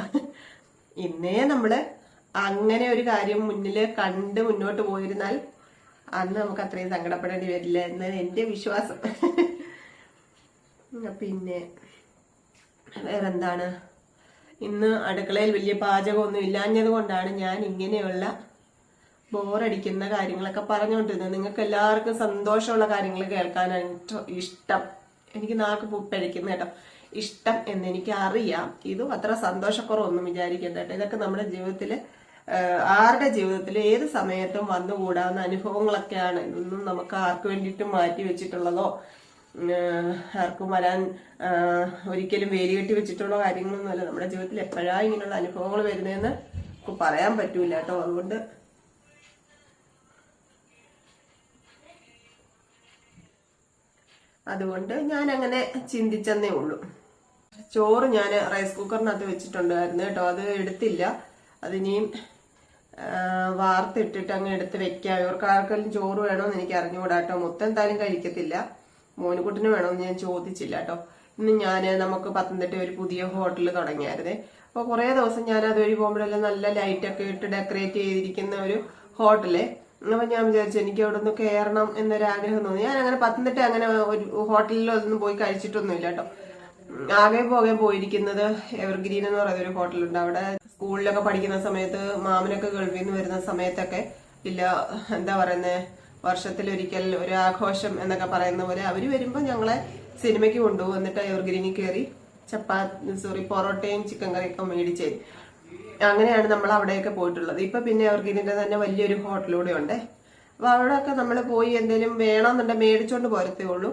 ഇന്നേ നമ്മൾ അങ്ങനെ ഒരു കാര്യം മുന്നിൽ കണ്ട് മുന്നോട്ട് പോയിരുന്നാൽ അന്ന് നമുക്ക് അത്രയും സങ്കടപ്പെടേണ്ടി വരില്ല എന്ന് എന്റെ വിശ്വാസം. പിന്നെ വേറെന്താണ്? ഇന്ന് അടുക്കളയിൽ വലിയ പാചകമൊന്നും ഇല്ലാഞ്ഞത് കൊണ്ടാണ് ഞാൻ ഇങ്ങനെയുള്ള ബോറടിക്കുന്ന കാര്യങ്ങളൊക്കെ പറഞ്ഞുകൊണ്ടിരുന്നത്. നിങ്ങൾക്ക് എല്ലാവർക്കും സന്തോഷമുള്ള കാര്യങ്ങൾ കേൾക്കാനാണ് ഇഷ്ടം. എനിക്ക് നാക്ക് പുപ്പഴിക്കുന്ന കേട്ടോ. ഇഷ്ടം എന്ന് എനിക്ക് അറിയാം ഇതും അത്ര സന്തോഷക്കുറവൊന്നും വിചാരിക്കേണ്ട കേട്ടോ. ഇതൊക്കെ നമ്മുടെ ജീവിതത്തിൽ ആരുടെ ജീവിതത്തിൽ ഏത് സമയത്തും വന്നുകൂടാവുന്ന അനുഭവങ്ങളൊക്കെയാണ് ഇതൊന്നും നമുക്ക് ആർക്ക് വേണ്ടിയിട്ടും മാറ്റി വെച്ചിട്ടുള്ളതോ? ആർക്കും വരാൻ ഒരിക്കലും വേലി കെട്ടി വെച്ചിട്ടുള്ള കാര്യങ്ങളൊന്നുമല്ല. നമ്മുടെ ജീവിതത്തിൽ എപ്പോഴാ ഇങ്ങനെയുള്ള അനുഭവങ്ങൾ വരുന്നതെന്ന് നമുക്ക് പറയാൻ പറ്റൂല കേട്ടോ. അതുകൊണ്ട് അതുകൊണ്ട് ഞാൻ അങ്ങനെ ചിന്തിച്ചെന്നേ ഉള്ളൂ. ചോറ് ഞാൻ റൈസ് കുക്കറിനകത്ത് വെച്ചിട്ടുണ്ടായിരുന്നു കേട്ടോ. അത് എടുത്തില്ല. അതിനിയും വാർത്തിട്ടിട്ട് അങ്ങ് എടുത്ത് വെക്കാം ഇവർക്ക് ആർക്കെങ്കിലും ചോറ് വേണോന്ന് എനിക്ക് അറിഞ്ഞുകൂടാ കേട്ടോ മൊത്തം എന്തായാലും കഴിക്കത്തില്ല. മോനുകുട്ടിന് വേണമെന്ന് ഞാൻ ചോദിച്ചില്ല കേട്ടോ ഇന്ന് ഞാൻ നമുക്ക് പത്തനംതിട്ട ഒരു പുതിയ ഹോട്ടൽ തുടങ്ങിയായിരുന്നേ. അപ്പോൾ കുറേ ദിവസം ഞാൻ അതുവഴി പോകുമ്പോഴെല്ലാം നല്ല ലൈറ്റൊക്കെ ഇട്ട് ഡെക്കറേറ്റ് ചെയ്തിരിക്കുന്ന ഒരു ഹോട്ടൽ. അപ്പൊ ഞാൻ വിചാരിച്ചു എനിക്ക് അവിടെ ഒന്ന് കയറണം എന്നൊരു ആഗ്രഹം തോന്നി. ഞാൻ അങ്ങനെ പത്തനംതിട്ട അങ്ങനെ ഒരു ഹോട്ടലിൽ ഒന്നും പോയി കഴിച്ചിട്ടൊന്നുമില്ല കേട്ടോ ആകെ പോകെ പോയിരിക്കുന്നത് എവർഗ്രീൻ എന്ന് പറയുന്ന ഒരു ഹോട്ടലുണ്ട്. അവിടെ സ്കൂളിലൊക്കെ പഠിക്കുന്ന സമയത്ത് മാമനൊക്കെ ഗൾഫിൽ നിന്ന് വരുന്ന സമയത്തൊക്കെ ഇല്ല എന്താ പറയുന്നത് വർഷത്തിലൊരിക്കൽ ഒരു ആഘോഷം എന്നൊക്കെ പറയുന്ന പോലെ അവർ വരുമ്പോൾ ഞങ്ങളെ സിനിമയ്ക്ക് കൊണ്ടുപോകും. എന്നിട്ട് എവർഗ്രീനിൽ കയറി ചപ്പാത്തി സോറി പൊറോട്ടയും ചിക്കൻ കറിയൊക്കെ മേടിച്ച് അങ്ങനെയാണ് നമ്മൾ അവിടെയൊക്കെ പോയിട്ടുള്ളത്. ഇപ്പൊ പിന്നെ എവർഗ്രീനിന്റെ തന്നെ വലിയൊരു ഹോട്ടലൂടെ ഉണ്ട്. അപ്പൊ അവിടെയൊക്കെ നമ്മൾ പോയി എന്തെങ്കിലും വേണമെന്നുണ്ടെങ്കിൽ മേടിച്ചോണ്ട് പോരത്തേ ഉള്ളൂ.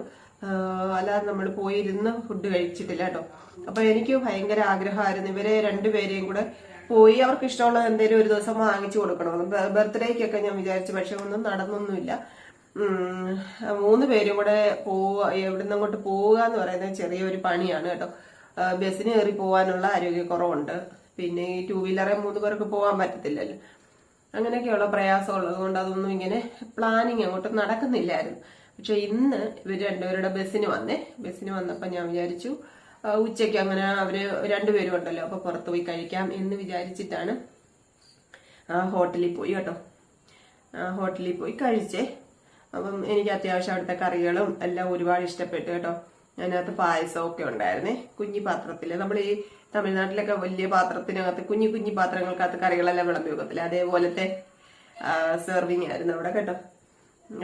അല്ലാതെ നമ്മൾ പോയിരുന്ന് ഫുഡ് കഴിച്ചിട്ടില്ല കേട്ടോ. അപ്പൊ എനിക്ക് ഭയങ്കര ആഗ്രഹമായിരുന്നു. ഇവരെ രണ്ടുപേരെയും കൂടെ പോയി അവർക്ക് ഇഷ്ടമുള്ള എന്തെങ്കിലും ഒരു ദിവസം വാങ്ങിച്ചു കൊടുക്കണമെന്ന്. ബർത്ത്ഡേക്കൊക്കെ ഞാൻ വിചാരിച്ചു പക്ഷെ ഒന്നും നടന്നൊന്നുമില്ല. മൂന്ന് പേരും കൂടെ പോവുക എവിടുന്ന് അങ്ങോട്ട് പോവുക എന്ന് പറയുന്നത് ചെറിയൊരു പണിയാണ് കേട്ടോ. ബസ്സിന് കയറി പോകാനുള്ള ആരോഗ്യക്കുറവുണ്ട്. പിന്നെ ഈ ടൂ വീലറെ മൂന്ന് പേർക്ക് പോകാൻ പറ്റത്തില്ലല്ലോ. അങ്ങനെയൊക്കെയുള്ള പ്രയാസമുള്ളത് കൊണ്ട് അതൊന്നും ഇങ്ങനെ പ്ലാനിങ് അങ്ങോട്ട് നടക്കുന്നില്ലായിരുന്നു. പക്ഷെ ഇന്ന് ഇവർ രണ്ടുപേരുടെ ബസ്സിന് വന്നേ. ബസ്സിന് വന്നപ്പോൾ ഞാൻ വിചാരിച്ചു ഉച്ചയ്ക്ക് അങ്ങനെ അവർ രണ്ടുപേരും ഉണ്ടല്ലോ അപ്പോൾ പുറത്ത് പോയി കഴിക്കാം എന്ന് വിചാരിച്ചിട്ടാണ് ഹോട്ടലിൽ പോയി കേട്ടോ. ഹോട്ടലിൽ പോയി കഴിച്ചേ. അപ്പം എനിക്ക് അത്യാവശ്യം അവിടുത്തെ കറികളും എല്ലാം ഒരുപാട് ഇഷ്ടപ്പെട്ടു കേട്ടോ. അതിനകത്ത് പായസമൊക്കെ ഉണ്ടായിരുന്നേ കുഞ്ഞി പാത്രത്തിൽ നമ്മൾ ഈ തമിഴ്നാട്ടിലൊക്കെ വലിയ പാത്രത്തിനകത്ത് കുഞ്ഞു കുഞ്ഞു പാത്രങ്ങൾക്കകത്ത് കറികളെല്ലാം വിളമ്പി വെക്കത്തില്ല? അതേപോലത്തെ സെർവിങ് ആയിരുന്നു അവിടെ കേട്ടോ.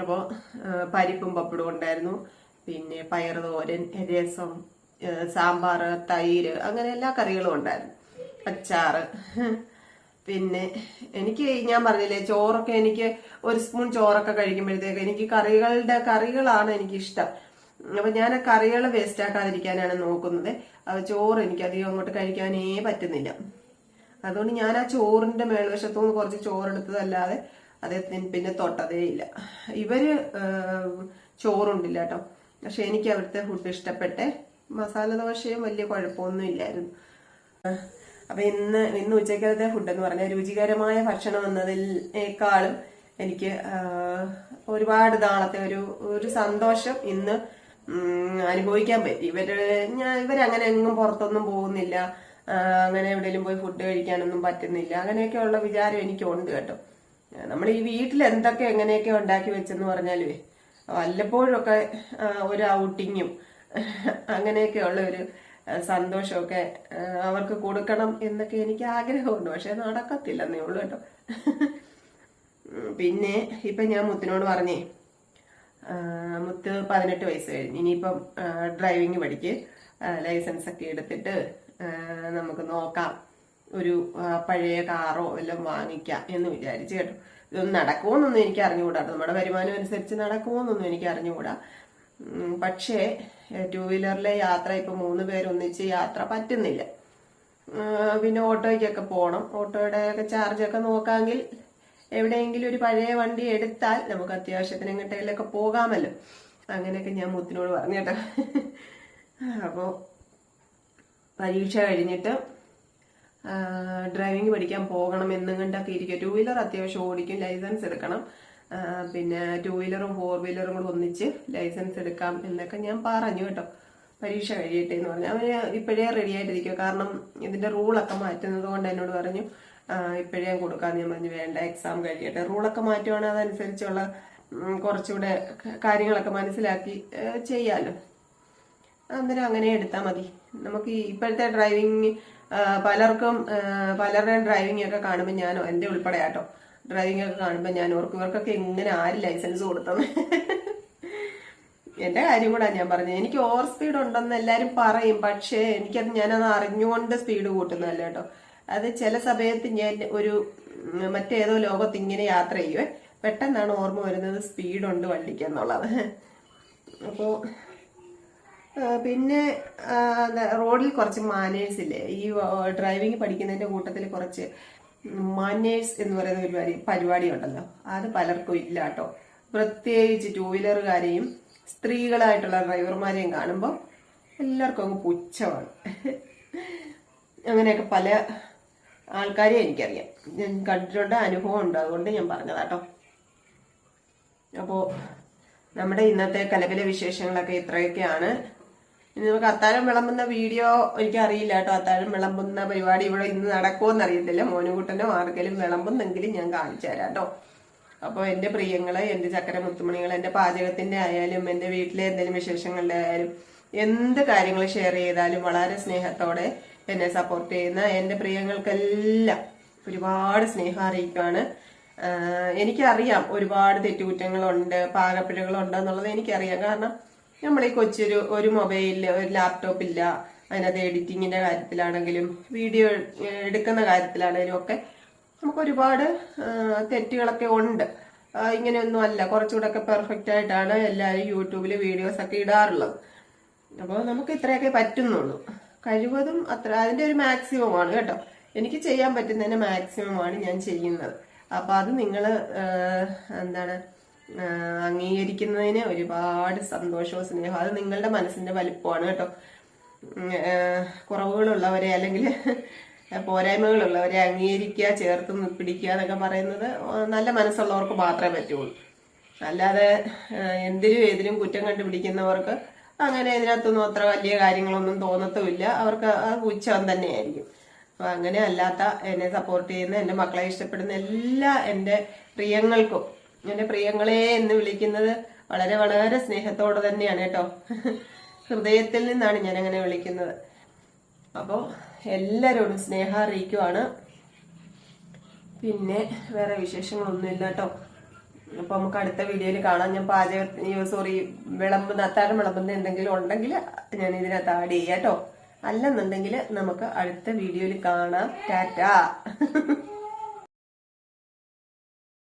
അപ്പോൾ പരിപ്പും പപ്പടും ഉണ്ടായിരുന്നു. പിന്നെ പയർ തോരൻ രസം സാമ്പാർ തൈര് അങ്ങനെ എല്ലാ കറികളും ഉണ്ടായിരുന്നു. അച്ചാറ്. പിന്നെ എനിക്ക് ഞാൻ പറഞ്ഞില്ലേ ചോറൊക്കെ എനിക്ക് ഒരു സ്പൂൺ ചോറൊക്കെ കഴിക്കുമ്പോഴത്തേക്ക് എനിക്ക് കറികളുടെ കറികളാണ് എനിക്ക് ഇഷ്ടം അപ്പൊ ഞാൻ കറികൾ വേസ്റ്റ് ആക്കാതിരിക്കാനാണ് നോക്കുന്നത്. അപ്പൊ ചോറ് എനിക്ക് അധികം അങ്ങോട്ട് കഴിക്കാനേ പറ്റുന്നില്ല. അതുകൊണ്ട് ഞാൻ ആ ചോറിന്റെ മേൽവശത്തുനിന്ന് കുറച്ച് ചോറെടുത്തതല്ലാതെ അത് പിന്നെ തൊട്ടതേ ഇല്ല. ഇവർ ചോറുണ്ടില്ല കേട്ടോ പക്ഷെ എനിക്ക് അവിടുത്തെ ഫുഡ് ഇഷ്ടപ്പെട്ടെ. മസാല ദോശയും വലിയ കുഴപ്പമൊന്നും ഇല്ലായിരുന്നു. അപ്പൊ ഇന്ന് ഇന്ന് ഉച്ചക്കലത്തെ ഫുഡ് എന്ന് പറഞ്ഞാൽ രുചികരമായ ഭക്ഷണം എന്നതിനേക്കാളും എനിക്ക് ഒരുപാട് നാളത്തെ ഒരു ഒരു സന്തോഷം ഇന്ന് അനുഭവിക്കാൻ പറ്റി. ഇവർ ഞാൻ ഇവരങ്ങനെ എങ്ങും പുറത്തൊന്നും പോകുന്നില്ല. അങ്ങനെ എവിടെയെങ്കിലും പോയി ഫുഡ് കഴിക്കാനൊന്നും പറ്റുന്നില്ല. അങ്ങനെയൊക്കെയുള്ള വിചാരം എനിക്കുണ്ട് കേട്ടോ. നമ്മൾ ഈ വീട്ടിൽ എന്തൊക്കെ എങ്ങനെയൊക്കെ ഉണ്ടാക്കി വെച്ചെന്ന് പറഞ്ഞാലുവേ വല്ലപ്പോഴൊക്കെ ഒരു ഔട്ടിങ്ങും അങ്ങനെയൊക്കെയുള്ള ഒരു സന്തോഷമൊക്കെ അവർക്ക് കൊടുക്കണം എന്നൊക്കെ എനിക്ക് ആഗ്രഹമുണ്ട്. പക്ഷെ നടക്കത്തില്ലെന്നേ ഉള്ളൂ കേട്ടോ. പിന്നെ ഇപ്പൊ ഞാൻ മുത്തിനോട് പറഞ്ഞേ മുത്ത് പതിനെട്ട് വയസ്സ് കഴിഞ്ഞ്. ഇനിയിപ്പം ഡ്രൈവിംഗ് പഠിക്ക് ലൈസൻസ് ഒക്കെ എടുത്തിട്ട് നമുക്ക് നോക്കാം. ഒരു പഴയ കാറോ വല്ലതും വാങ്ങിക്കാം എന്ന് വിചാരിച്ചു കേട്ടോ. ഇതൊന്നും നടക്കുമെന്നൊന്നും എനിക്ക് അറിഞ്ഞുകൂടാ. നമ്മുടെ വരുമാനം അനുസരിച്ച് നടക്കുമെന്നൊന്നും എനിക്ക് അറിഞ്ഞുകൂടാ. പക്ഷേ ടൂ വീലറിലെ യാത്ര ഇപ്പൊ മൂന്ന് പേരൊന്നിച്ച് യാത്ര പറ്റുന്നില്ല. പിന്നെ ഓട്ടോയ്ക്കൊക്കെ പോകണം ഓട്ടോയുടെ ഒക്കെ ചാർജൊക്കെ നോക്കാമെങ്കിൽ എവിടെയെങ്കിലും ഒരു പഴയ വണ്ടി എടുത്താൽ നമുക്ക് അത്യാവശ്യത്തിന് എങ്ങോട്ടേലൊക്കെ പോകാമല്ലോ. അങ്ങനെയൊക്കെ ഞാൻ മുത്തിനോട് പറഞ്ഞു കേട്ടോ. അപ്പോൾ പരീക്ഷ കഴിഞ്ഞിട്ട് ഡ്രൈവിംഗ് പഠിക്കാൻ പോകണം എന്നും കണ്ടൊക്കെ ഇരിക്കുക ടൂ വീലർ അത്യാവശ്യം ഓടിക്കും ലൈസൻസ് എടുക്കണം. പിന്നെ ടൂ വീലറും ഫോർ വീലറും കൂടെ ഒന്നിച്ച് ലൈസൻസ് എടുക്കാം എന്നൊക്കെ ഞാൻ പറഞ്ഞു കേട്ടോ. പരീക്ഷ കഴിയട്ടെ എന്ന് പറഞ്ഞു. അവന് ഇപ്പോഴേ റെഡി ആയിട്ടിരിക്കുക കാരണം ഇതിന്റെ റൂളൊക്കെ മാറ്റുന്നത് കൊണ്ട് എന്നോട് പറഞ്ഞു ഇപ്പോഴേ കൊടുക്കാന്ന് ഞാൻ പറഞ്ഞു. വേണ്ട എക്സാം കഴിയട്ടെ. റൂളൊക്കെ മാറ്റുവാണ് അതനുസരിച്ചുള്ള കുറച്ചുകൂടെ കാര്യങ്ങളൊക്കെ മനസ്സിലാക്കി ചെയ്യാമല്ലോ അന്നേരം അങ്ങനെ എടുത്താൽ മതി. നമുക്ക് ഇപ്പോഴത്തെ ഡ്രൈവിംഗ് പലർക്കും പലരുടെയും ഡ്രൈവിംഗ് ഒക്കെ കാണുമ്പോൾ ഞാനോ എന്റെ ഉൾപ്പെടെ ആട്ടോ ഡ്രൈവിംഗ് ഒക്കെ കാണുമ്പോൾ ഞാൻ ഓർക്കും ഇവർക്കൊക്കെ എങ്ങനെ ആര് ലൈസൻസ് കൊടുത്തത്? എന്റെ കാര്യം കൂടാ ഞാൻ പറഞ്ഞത്. എനിക്ക് ഓവർ സ്പീഡ് ഉണ്ടെന്ന് എല്ലാരും പറയും പക്ഷേ എനിക്കത് ഞാനത് അറിഞ്ഞുകൊണ്ട് സ്പീഡ് കൂട്ടുന്നതല്ല കേട്ടോ. അത് ചില സമയത്ത് ഞാൻ ഒരു മറ്റേതോ ലോകത്ത് ഇങ്ങനെ യാത്ര ചെയ്യുവേ. പെട്ടെന്നാണ് ഓർമ്മ വരുന്നത് സ്പീഡ് ഉണ്ട് വണ്ടിക്ക് എന്നുള്ളത്. അപ്പോ ആ, പിന്നെ റോഡിൽ കുറച്ച് മാനേഴ്സ് ഇല്ലേ? ഈ ഡ്രൈവിംഗ് പഠിക്കുന്നതിന്റെ കൂട്ടത്തിൽ കുറച്ച് മാനേഴ്സ് എന്ന് പറയുന്ന പരിപാടി പരിപാടി ഉണ്ടല്ലോ അത് പലർക്കും ഇല്ല കേട്ടോ. പ്രത്യേകിച്ച് ടൂ വീലറുകാരെയും സ്ത്രീകളായിട്ടുള്ള ഡ്രൈവർമാരെയും കാണുമ്പോൾ എല്ലാവർക്കും അങ്ങ് പുച്ഛമാണ്. അങ്ങനെയൊക്കെ പല ആൾക്കാരെയും എനിക്കറിയാം. ഞാൻ കണ്ടിട്ടുണ്ട് അനുഭവം ഉണ്ട് അതുകൊണ്ട് ഞാൻ പറഞ്ഞതാട്ടോ അപ്പോൾ നമ്മുടെ ഇന്നത്തെ കലകല വിശേഷങ്ങളൊക്കെ ഇത്രയൊക്കെയാണ്. ഇനി നമുക്ക് അത്താഴം വിളമ്പുന്ന വീഡിയോ എനിക്ക് അറിയില്ല കേട്ടോ. അത്താഴം വിളമ്പുന്ന പരിപാടി ഇവിടെ ഇന്ന് നടക്കുമെന്ന് അറിയത്തില്ല. മോനുകുട്ടനോ ആർക്കെങ്കിലും വിളമ്പുന്നെങ്കിലും ഞാൻ കാണിച്ചു തരാം കേട്ടോ. അപ്പോൾ എന്റെ പ്രിയങ്ങളെ എന്റെ ചക്കര മുത്തുമണികൾ എന്റെ പാചകത്തിന്റെ ആയാലും എന്റെ വീട്ടിലെ എന്തെങ്കിലും വിശേഷങ്ങളുടെ ആയാലും എന്ത് കാര്യങ്ങൾ ഷെയർ ചെയ്താലും വളരെ സ്നേഹത്തോടെ എന്നെ സപ്പോർട്ട് ചെയ്യുന്ന എന്റെ പ്രിയങ്ങൾക്കെല്ലാം ഒരുപാട് സ്നേഹം അറിയിക്കുകയാണ്. എനിക്കറിയാം ഒരുപാട് തെറ്റുകുറ്റങ്ങളുണ്ട് പാകപ്പിഴകളുണ്ട് എന്നുള്ളത് എനിക്കറിയാം. കാരണം നമ്മൾ ഈ കൊച്ചൊരു ഒരു മൊബൈലിൽ ഒരു ലാപ്ടോപ്പ് ഇല്ല അതിനകത്ത് എഡിറ്റിങ്ങിന്റെ കാര്യത്തിലാണെങ്കിലും വീഡിയോ എടുക്കുന്ന കാര്യത്തിലാണെങ്കിലും ഒക്കെ നമുക്ക് ഒരുപാട് തെറ്റുകളൊക്കെ ഉണ്ട്. ഇങ്ങനെയൊന്നും അല്ല. കുറച്ചുകൂടെ ഒക്കെ പെർഫെക്റ്റ് ആയിട്ടാണ് എല്ലാവരും യൂട്യൂബിൽ വീഡിയോസ് ഒക്കെ ഇടാറുള്ളത്. അപ്പോൾ നമുക്ക് ഇത്രയൊക്കെ പറ്റുന്നുള്ളൂ. കഴിവതും അത്ര അതിന്റെ ഒരു മാക്സിമം ആണ് കേട്ടോ. എനിക്ക് ചെയ്യാൻ പറ്റുന്നതിന്റെ മാക്സിമം ആണ് ഞാൻ ചെയ്യുന്നത്. അപ്പൊ അത് നിങ്ങൾ എന്താണ് അംഗീകരിക്കുന്നതിന് ഒരുപാട് സന്തോഷവും സ്നേഹവും. അത് നിങ്ങളുടെ മനസ്സിന്റെ വലിപ്പമാണ് കേട്ടോ. കുറവുകളുള്ളവരെ അല്ലെങ്കിൽ പോരായ്മകളുള്ളവരെ അംഗീകരിക്കുക ചേർത്ത് പിടിക്കുക എന്നൊക്കെ പറയുന്നത് നല്ല മനസ്സുള്ളവർക്ക് മാത്രമേ പറ്റുള്ളൂ. അല്ലാതെ എന്തിനും ഏതിനും കുറ്റം കണ്ടുപിടിക്കുന്നവർക്ക് അങ്ങനെ ഇതിനകത്തൊന്നും അത്ര വലിയ കാര്യങ്ങളൊന്നും തോന്നത്തുമില്ല. അവർക്ക് പുച്ഛം തന്നെയായിരിക്കും. അപ്പൊ അങ്ങനെ അല്ലാത്ത എന്നെ സപ്പോർട്ട് ചെയ്യുന്ന എന്റെ മക്കളെ ഇഷ്ടപ്പെടുന്ന എല്ലാ എന്റെ പ്രിയങ്ങൾക്കും എന്റെ പ്രിയങ്ങളെ എന്ന് വിളിക്കുന്നത് വളരെ വളരെ സ്നേഹത്തോടെ തന്നെയാണ് കേട്ടോ. ഹൃദയത്തിൽ നിന്നാണ് ഞാൻ അങ്ങനെ വിളിക്കുന്നത്. അപ്പോൾ എല്ലാരോടും സ്നേഹം അറിയിക്കുവാണ്. പിന്നെ വേറെ വിശേഷങ്ങളൊന്നുമില്ല കേട്ടോ. അപ്പൊ നമുക്ക് അടുത്ത വീഡിയോയിൽ കാണാം. ഞാൻ പാചക സോറി വിളമ്പുന്ന അത്താഴം വിളമ്പുന്ന എന്തെങ്കിലും ഉണ്ടെങ്കിൽ ഞാൻ ഇതിനകത്ത് ആഡ് ചെയ്യാം കേട്ടോ. അല്ലെന്നുണ്ടെങ്കിൽ നമുക്ക് അടുത്ത വീഡിയോയിൽ കാണാം. ടാറ്റാ.